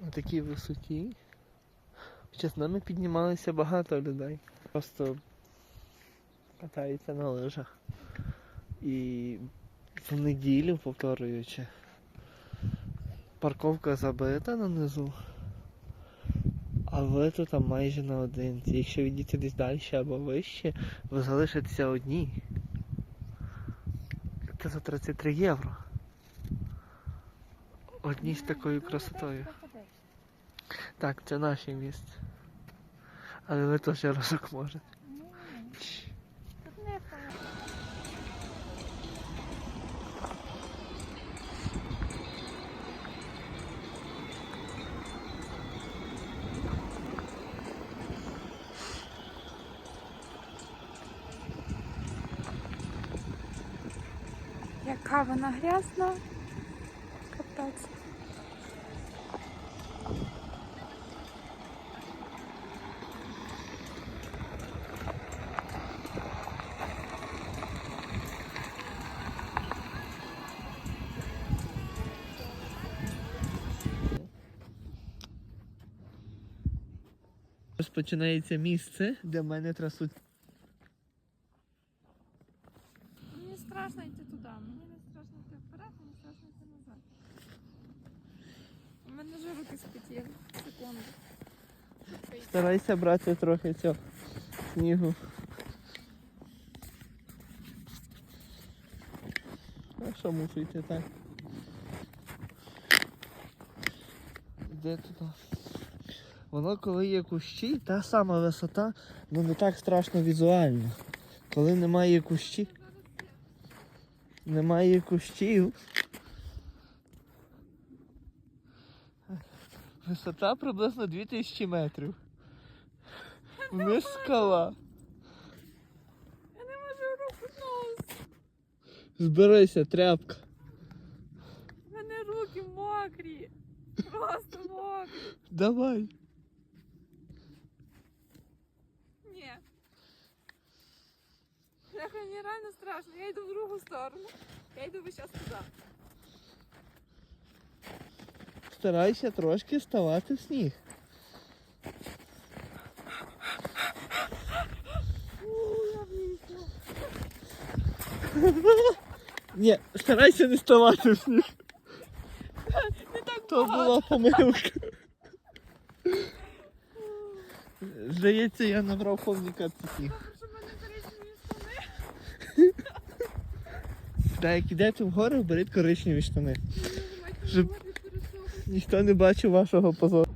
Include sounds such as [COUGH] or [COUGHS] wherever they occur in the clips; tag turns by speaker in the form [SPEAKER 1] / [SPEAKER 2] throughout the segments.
[SPEAKER 1] на такій висоті. Хоча з нами піднімалися багато людей. Просто катаються на лижах. І в неділю, повторюючи, парковка забита нанизу. А ви тут там майже наодинці. Якщо відійти десь далі або вище, ви залишитеся одні. Це за 33 євро. Одні з такою красотою. Так, це наше місце. Але ви теж разок можете. Чш.
[SPEAKER 2] Яка вона грязна. Капець.
[SPEAKER 1] Розпочинається місце, де мене трасуть.
[SPEAKER 2] Мені страшно йти туди. Мені не страшно йти вперед, мені страшно йти назад. У мене вже руки спотіли. Секунду.
[SPEAKER 1] Старайся брати трохи цього снігу. А що мушу йти так? Де туди? Воно коли є кущі, та сама висота, ну не так страшно візуально. Коли немає кущі, немає кущів. Висота приблизно 2000 метрів. Вниз скала.
[SPEAKER 2] Я не можу руку нос.
[SPEAKER 1] Зберися, тряпка.
[SPEAKER 2] У мене руки мокрі. Просто мокрі.
[SPEAKER 1] Давай.
[SPEAKER 2] Ні. Бляха, мені реально страшно. Я йду в другу сторону. Я йду весь час туди.
[SPEAKER 1] Старайся трошки вставати в сніг. Ні, старайся не вставати в сніг.
[SPEAKER 2] Не так
[SPEAKER 1] То була помилка. Здається, я набрав повні капці сніг.
[SPEAKER 2] Добре, що в мене коричневі штани.
[SPEAKER 1] Та як ідете вгору, беріть коричневі штани. Щоб- Ніхто не бачив вашого позору.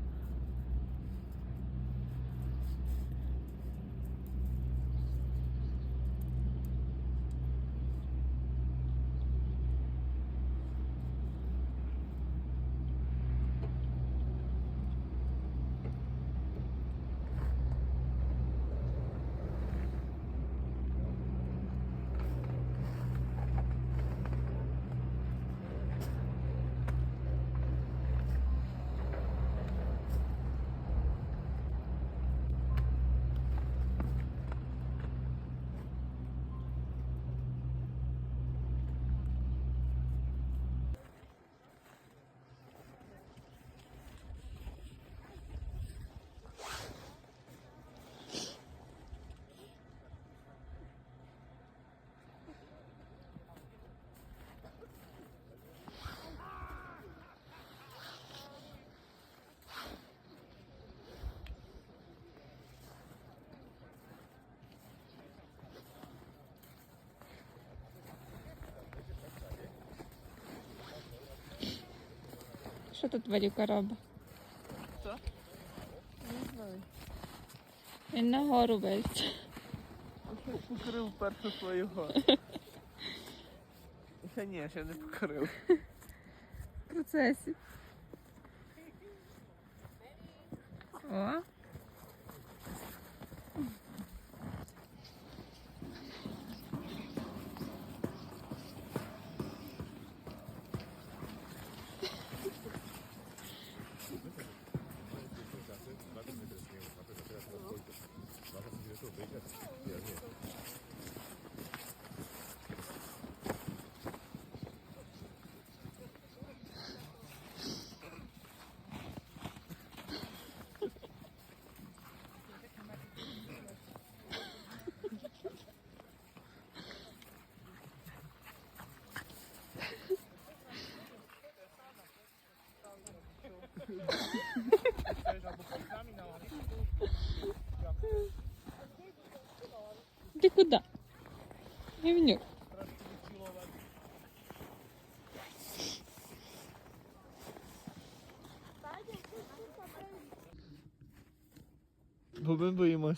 [SPEAKER 2] Що тут Валюка робить?
[SPEAKER 1] Не знаю.
[SPEAKER 2] Він нагору весь.
[SPEAKER 1] Покрив першу свою гору. [LAUGHS] Та ні, ще не покорив.
[SPEAKER 2] В процесі.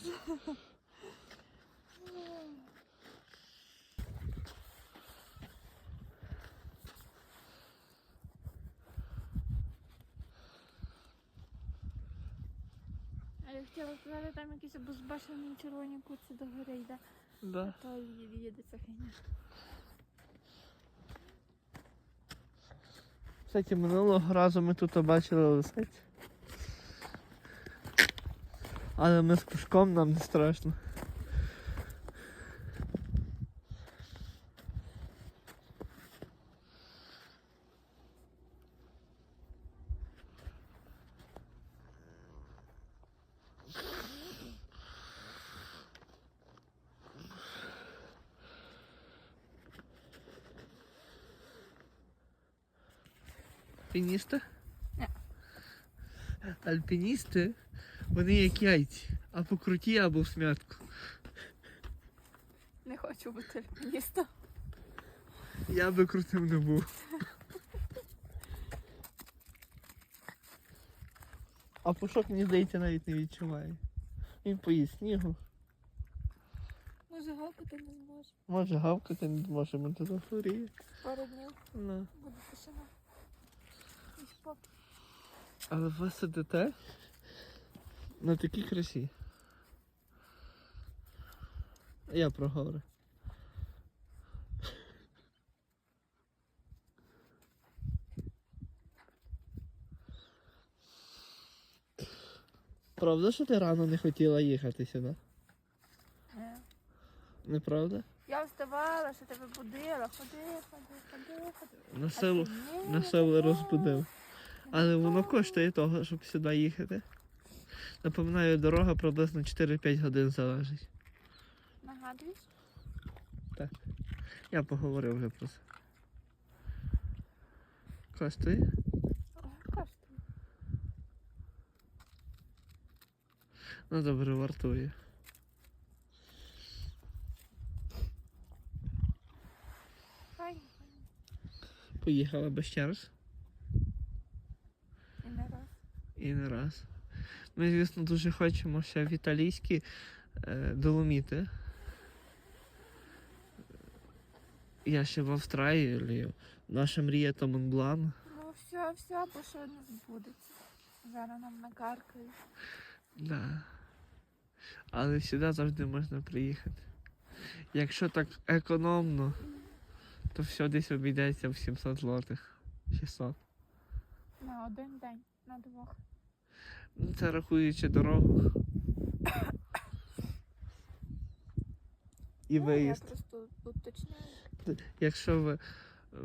[SPEAKER 1] Ми.
[SPEAKER 2] А я хотіла сказати, там якісь обезбашені червоні куці до гори йде.
[SPEAKER 1] Да.
[SPEAKER 2] А то їде ця хіня.
[SPEAKER 1] Кстати, минулого разу ми тут бачили лисиць. Але ми з пушком нам не страшно. Альпіністи?
[SPEAKER 2] Ні.
[SPEAKER 1] Альпіністи, вони як яйці, або круті, або в смятку.
[SPEAKER 2] Не хочу бути альпіністом.
[SPEAKER 1] Я би крутим не був. А пушок, мені здається, навіть не відчуває. Він поїсть снігу.
[SPEAKER 2] Може, гавкати не зможе.
[SPEAKER 1] Може гавкати не зможе, може захворіє.
[SPEAKER 2] Пару днів буде тишина.
[SPEAKER 1] Але ви сидите на такій красі. Я про гори. Правда, що ти рано не хотіла їхати сюди?
[SPEAKER 2] Е.
[SPEAKER 1] Неправда?
[SPEAKER 2] Я вставала, що тебе будила, ходи, ходи, ходи, ходи.
[SPEAKER 1] На
[SPEAKER 2] А
[SPEAKER 1] силу,
[SPEAKER 2] ти ні,
[SPEAKER 1] на
[SPEAKER 2] не
[SPEAKER 1] силу
[SPEAKER 2] давай.
[SPEAKER 1] розбудив. Але воно коштує того, щоб сюди їхати. Напоминаю, дорога приблизно 4-5 годин залежить.
[SPEAKER 2] Нагадуєш?
[SPEAKER 1] Я поговорив вже про це. Коштує?
[SPEAKER 2] Коштує.
[SPEAKER 1] Ну добре, вартує. Поїхала би ще раз
[SPEAKER 2] І не раз.
[SPEAKER 1] і не раз. Ми, звісно, дуже хочемо ще в італійські е, доломіти. Я ще в Австралії. Наша мрія то Монблан.
[SPEAKER 2] Ну все, все, бо що не збудеться. Зараз нам накаркають.
[SPEAKER 1] Да. Але сюди завжди можна приїхати. Якщо так економно, то все десь обійдеться в 700 злотих. 600.
[SPEAKER 2] На один день, на двох.
[SPEAKER 1] Ну, це рахуючи дорогу. [COUGHS] І
[SPEAKER 2] Ну,
[SPEAKER 1] виїзд.
[SPEAKER 2] Я просто уточняю.
[SPEAKER 1] Якщо ви ем,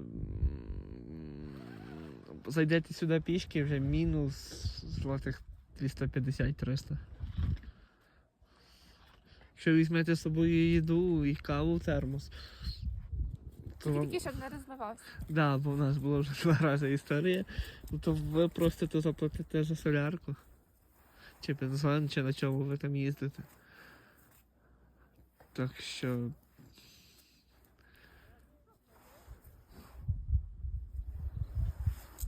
[SPEAKER 1] зайдете сюди пішки, вже мінус злотих 250-300. Якщо візьмете з собою їду і каву термос. То.
[SPEAKER 2] Тільки щоб не розливався.
[SPEAKER 1] Да, бо в нас була вже [LAUGHS] два рази історія. Ну то ви просто заплатите за солярку. Чи бензин, чи на чому ви там їздите. Так що.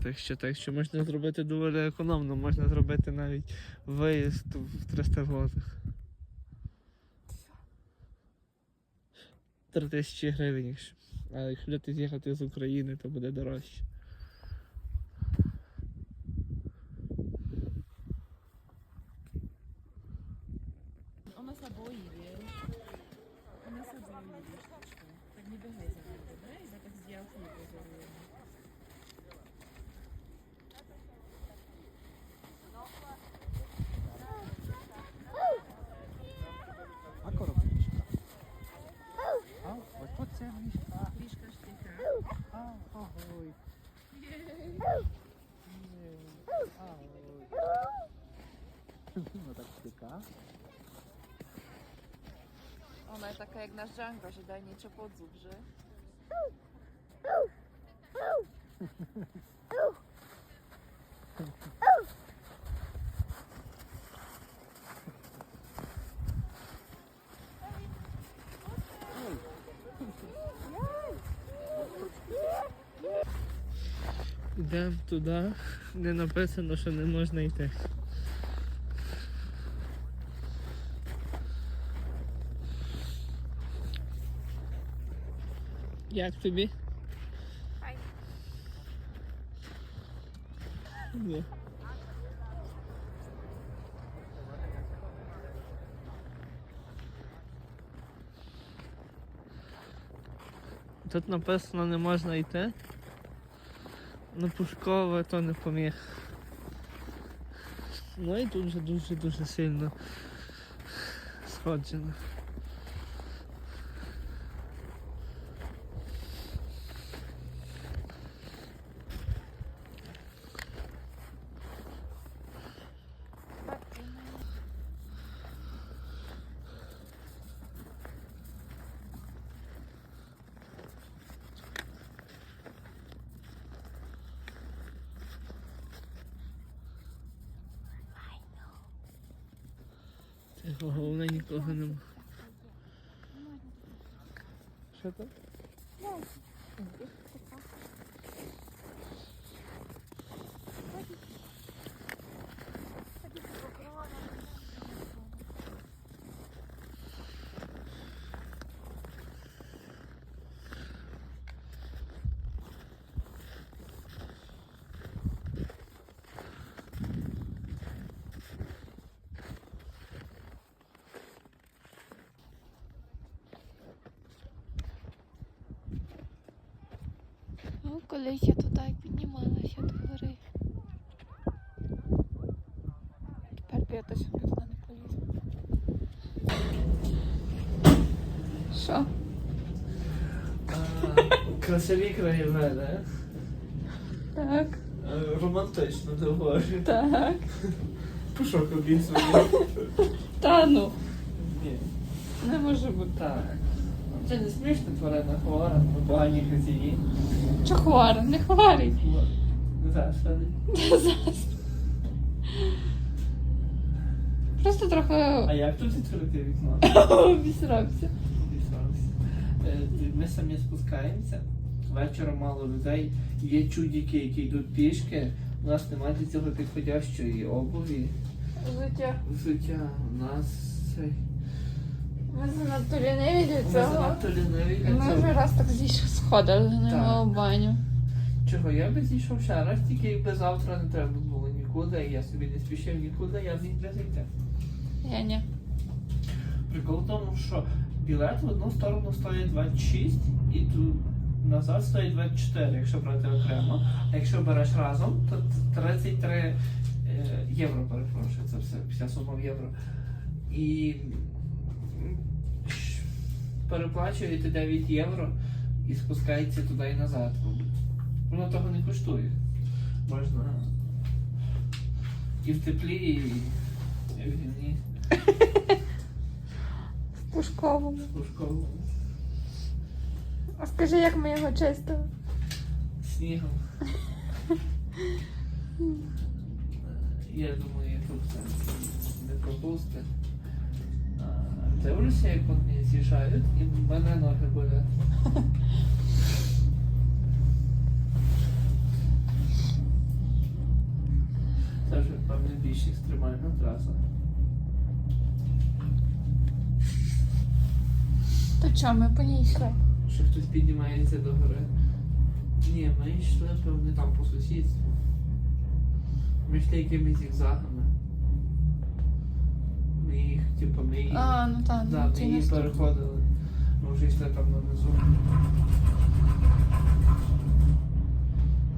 [SPEAKER 1] Так що, так що можна зробити доволі економно, можна зробити навіть виїзд в 300 злотих. 3 тисячі гривень, якщо. А якщо ти з'їхати з України, то буде дорожче.
[SPEAKER 3] jak nasz Django się dajniejsze podzubrzy. Idę w
[SPEAKER 1] dudach, gdy na presę noszony można i też. Як тобі? Ні. Тут написано не можна йти. Ну Пушкове то не поміг. Ну і тут вже дуже-дуже сильно сходжено.
[SPEAKER 2] Ну, колись я туди піднімалася до гори. Тепер б я точно туди не полізу. Що?
[SPEAKER 1] Красиві краєвиди.
[SPEAKER 2] Так,
[SPEAKER 1] Е, Романтично доволі.
[SPEAKER 2] так.
[SPEAKER 1] Пушок обіцяний.
[SPEAKER 2] Та ну,
[SPEAKER 1] Ні.
[SPEAKER 2] не може бути.
[SPEAKER 1] Так. Це не смішно тварина хвора, ми погані хазії.
[SPEAKER 2] Чо хвара? Не хворий.
[SPEAKER 1] Засади.
[SPEAKER 2] Просто трохи
[SPEAKER 1] А як тут відкрити вікно?
[SPEAKER 2] обісрався.
[SPEAKER 1] Е, Ми самі спускаємося. Вечором мало людей. Є чудики, які йдуть пішки. У нас немає для цього підходящої обуві.
[SPEAKER 2] Життя.
[SPEAKER 1] Взуття. У нас цей.
[SPEAKER 2] Ми занадто ліниві для
[SPEAKER 1] Ми
[SPEAKER 2] цього.
[SPEAKER 1] занадто ліниві для
[SPEAKER 2] Ми вже
[SPEAKER 1] цього.
[SPEAKER 2] раз так зійшли сходили на
[SPEAKER 1] Так.
[SPEAKER 2] баню.
[SPEAKER 1] Чого я би зійшов ще раз, тільки якби завтра не треба було нікуди, і я собі не спішив нікуди, я міг би зайти.
[SPEAKER 2] Я ні.
[SPEAKER 1] Прикол в тому, що білет в одну сторону стоїть 26 і тут назад стоїть 24, якщо брати окремо. А якщо береш разом, то 33 е, євро, перепрошую, це все, вся сума в євро. І переплачуєте 9 євро і спускається туди і назад. Воно того не коштує. Можна і в теплі, і і в гімні. [LAUGHS]
[SPEAKER 2] В Пушковому.
[SPEAKER 1] Пушковому.
[SPEAKER 2] А скажи, як ми його чистили?
[SPEAKER 1] Снігом. [LAUGHS] Я думаю, Ютуб це не пропустить. Дивлюся, як вони з'їжджають, і в мене ноги болять. [LAUGHS] Це вже, певно, більш екстремальна траса.
[SPEAKER 2] То чого ми по ній йшли?
[SPEAKER 1] Що хтось піднімається до гори. Ні, ми йшли, певне, там по сусідству. Ми йшли якимись зігзагами. Типу, ми їх.
[SPEAKER 2] А, ну так,
[SPEAKER 1] да,
[SPEAKER 2] ну,
[SPEAKER 1] ми
[SPEAKER 2] ті
[SPEAKER 1] її
[SPEAKER 2] наступні.
[SPEAKER 1] переходили. Ми вже йшли там нанизу.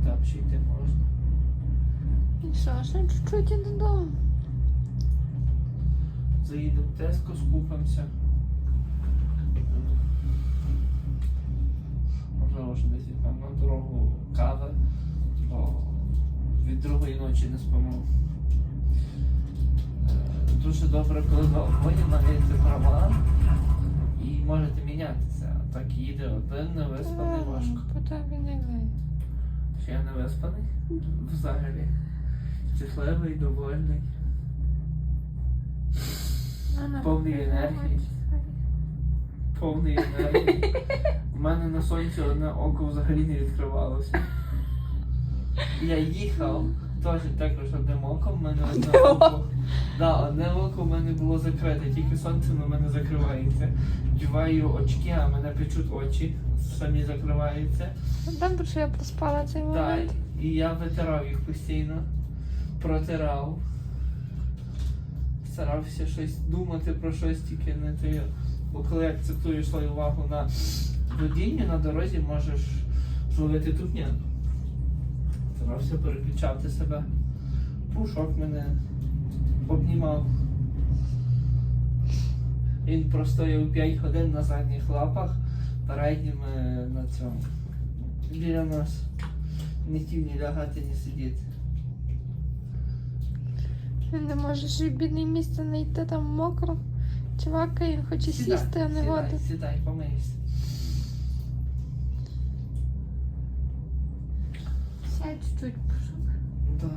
[SPEAKER 1] Там ще йти можна.
[SPEAKER 2] І що, ще чуть-чуть і додому.
[SPEAKER 1] Заїдемо в Теско, скупимося. Можливо, що десь там на дорогу кави, бо від другої ночі не спимо. Дуже добре, коли ви обоє права і можете мінятися. Так їде один, не виспаний важко.
[SPEAKER 2] По тобі не вийде.
[SPEAKER 1] Чи я не виспаний? Взагалі. Щасливий, довольний. Повний енергії. повний енергії. У мене на сонці одне око взагалі не відкривалося. Я їхав, теж також одним оком, в мене одне око. Да, одне око в мене було закрите, тільки сонце на мене закривається. Вдіваю очки, а мене печуть очі, самі закриваються.
[SPEAKER 2] Добре, що я проспала цей
[SPEAKER 1] Так,
[SPEAKER 2] момент.
[SPEAKER 1] і я витирав їх постійно, протирав. Старався щось думати про щось тільки не те. Бо коли акцентуєш свою увагу на водінні на дорозі, можеш зловити тупня. Старався переключати себе. Пушок мене обнімав. Він простояв 5 годин на задніх лапах, передніми на цьому. Біля нас. Не хотів ні лягати, ні сидіти.
[SPEAKER 2] Він не може ще й бідне місце знайти там мокро. Чувака, він хоче сісти, а не
[SPEAKER 1] сідай,
[SPEAKER 2] годить.
[SPEAKER 1] сідай, помийся.
[SPEAKER 2] Сядь чуть-чуть.
[SPEAKER 1] Да.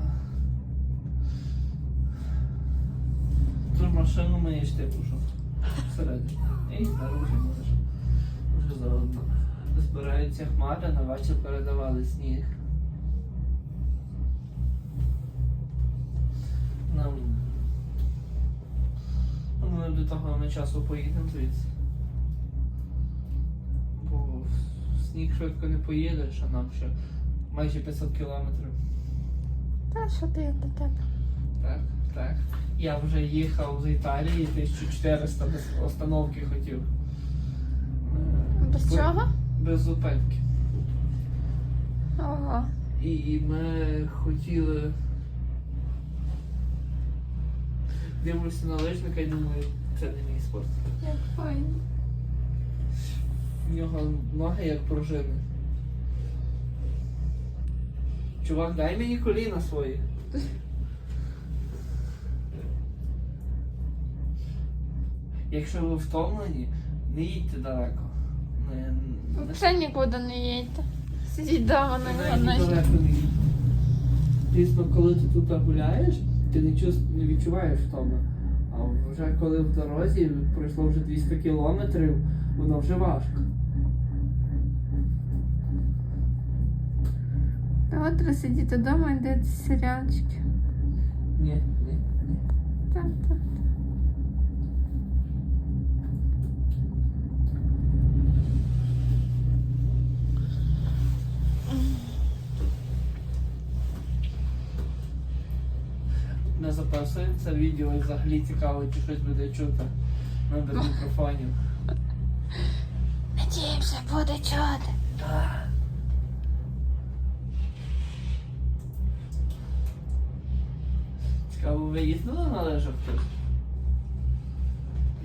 [SPEAKER 1] Тут машину миєш ти пішов. Всередині. І снаружи можеш. Вже заодно. Збираються хмари, на вечір передавали сніг. Нам. Ну, Ми до того на часу поїдемо звідси. Бо в сніг швидко не поїдеш, а нам ще майже 500 кілометрів.
[SPEAKER 2] Та що ти до тебе?
[SPEAKER 1] Так, так. Я вже їхав з Італії 1400 без остановки хотів.
[SPEAKER 2] Без
[SPEAKER 1] бо-
[SPEAKER 2] чого?
[SPEAKER 1] Без зупинки.
[SPEAKER 2] Ого.
[SPEAKER 1] І ми хотіли. Дивлюся на лижника і думаю, це не мій спорт.
[SPEAKER 2] Як файно.
[SPEAKER 1] В нього ноги як пружини. Чувак, дай мені коліна свої. Якщо ви втомлені, не їдьте далеко. Не, не,
[SPEAKER 2] Взагалі нікуди не їдьте. Сидіть вдома на
[SPEAKER 1] їдь. Дійсно, коли ти тут гуляєш, ти не, чувс... не відчуваєш втоми. А вже коли в дорозі пройшло вже 200 кілометрів, воно вже важко.
[SPEAKER 2] Та от треба сидіти вдома і дивитися серіалчики.
[SPEAKER 1] Ні, ні, ні.
[SPEAKER 2] Так, так.
[SPEAKER 1] Ми записуємо це відео і взагалі цікаво, чи щось буде чути. Ну, без мікрофонів.
[SPEAKER 2] Надіємося, буде чути.
[SPEAKER 1] Так. Цікаво, ви їздили на лижах тут?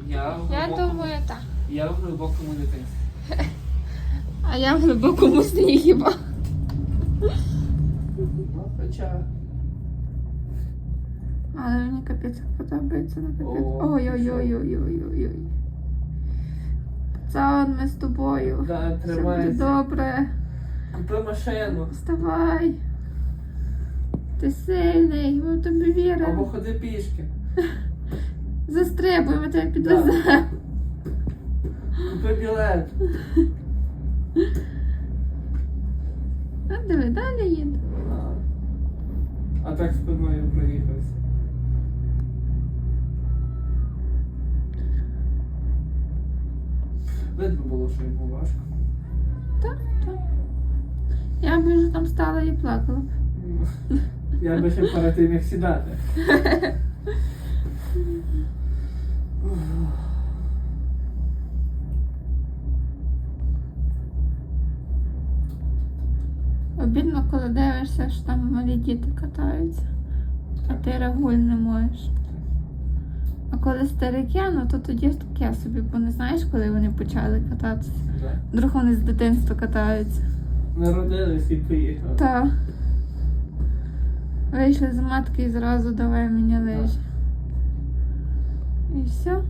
[SPEAKER 1] Я в
[SPEAKER 2] Я
[SPEAKER 1] глибокому-
[SPEAKER 2] думаю, так.
[SPEAKER 1] Я в глибокому дитинстві. [LAUGHS]
[SPEAKER 2] А я в глибокому сні хіба.
[SPEAKER 1] Ну, хоча.
[SPEAKER 2] Але мені капець як подобається на капець.
[SPEAKER 1] О,
[SPEAKER 2] Ой-ой-ой-ой-ой-ой. Пацан, ми з тобою.
[SPEAKER 1] Да,
[SPEAKER 2] Все буде добре.
[SPEAKER 1] Купи машину.
[SPEAKER 2] Вставай. Ти сильний, ми в тобі
[SPEAKER 1] Або
[SPEAKER 2] віримо.
[SPEAKER 1] ходи пішки. [LAUGHS]
[SPEAKER 2] Застрибуємо тебе підвеземо.
[SPEAKER 1] Купи білет.
[SPEAKER 2] А диви, далі їде.
[SPEAKER 1] А. А так спиною проїхався. Видно було, що йому важко.
[SPEAKER 2] Так, так. Я б вже там стала і плакала. б.
[SPEAKER 1] Я би ще перед тим як сідати.
[SPEAKER 2] Обідно, коли дивишся, що там малі діти катаються, а ти регуль не можеш. А коли старики, ну то тоді ж таке собі, бо не знаєш, коли вони почали кататися. Вдруг вони з дитинства катаються.
[SPEAKER 1] Народились і поїхали.
[SPEAKER 2] Та. Вийшли з матки і зразу давай мені лежі. І все.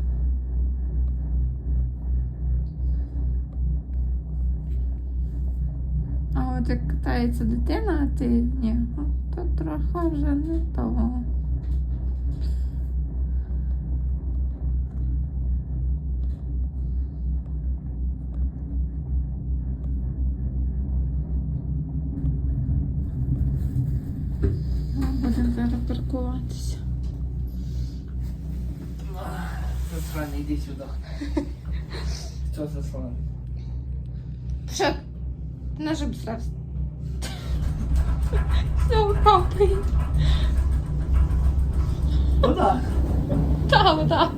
[SPEAKER 2] А от як катається дитина, а ти ні, то трохи вже не того.
[SPEAKER 1] Сюди. Що [LAUGHS] засраний?
[SPEAKER 2] Що? Ти наш обсрався. [LAUGHS] Знову капає.
[SPEAKER 1] Вода.
[SPEAKER 2] Та вода.